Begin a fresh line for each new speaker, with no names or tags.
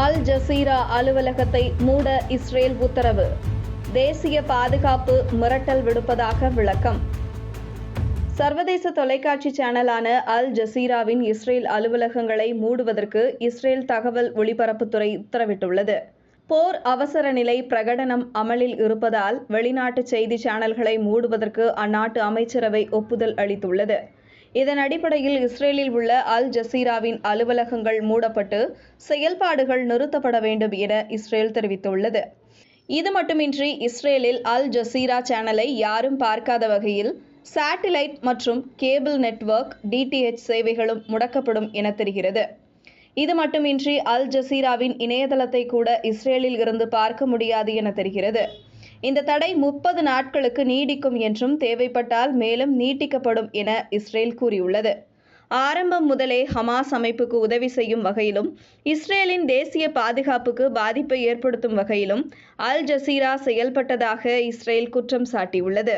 Al Jazeera அலுவலகத்தை மூட Israel உத்தரவு. தேசிய பாதுகாப்பு மிரட்டல் விடுப்பதாக விளக்கம். சர்வதேச தொலைக்காட்சி சேனலான அல் ஜசீராவின் இஸ்ரேல் அலுவலகங்களை மூடுவதற்கு இஸ்ரேல் தகவல் ஒளிபரப்புத்துறை உத்தரவிட்டுள்ளது. போர் அவசர நிலை பிரகடனம் அமலில் இருப்பதால் வெளிநாட்டு செய்தி சேனல்களை மூடுவதற்கு அந்நாட்டு அமைச்சரவை ஒப்புதல் அளித்துள்ளது. இதன் அடிப்படையில் இஸ்ரேலில் உள்ள அல் ஜசீராவின் அலுவலகங்கள் மூடப்பட்டு செயல்பாடுகள் நிறுத்தப்பட வேண்டும் என இஸ்ரேல் தெரிவித்துள்ளது. இது மட்டுமின்றி இஸ்ரேலில் அல் ஜசீரா சேனலை யாரும் பார்க்காத வகையில் சேட்டிலைட் மற்றும் கேபிள் நெட்வொர்க் டிடிஎச் சேவைகளும் முடக்கப்படும் என தெரிகிறது. இது மட்டுமின்றி அல் ஜசீராவின் இணையதளத்தை கூட இஸ்ரேலில் இருந்து பார்க்க முடியாது என தெரிகிறது. இந்த தடை முப்பது நாட்களுக்கு நீடிக்கும் என்றும் தேவைப்பட்டால் மேலும் நீட்டிக்கப்படும் என இஸ்ரேல் கூறியுள்ளது. ஆரம்பம் முதலே ஹமாஸ் அமைப்புக்கு உதவி செய்யும் வகையிலும் இஸ்ரேலின் தேசிய பாதுகாப்புக்கு பாதிப்பை ஏற்படுத்தும் வகையிலும் அல் ஜசீரா செயல்பட்டதாக இஸ்ரேல் குற்றம் சாட்டியுள்ளது.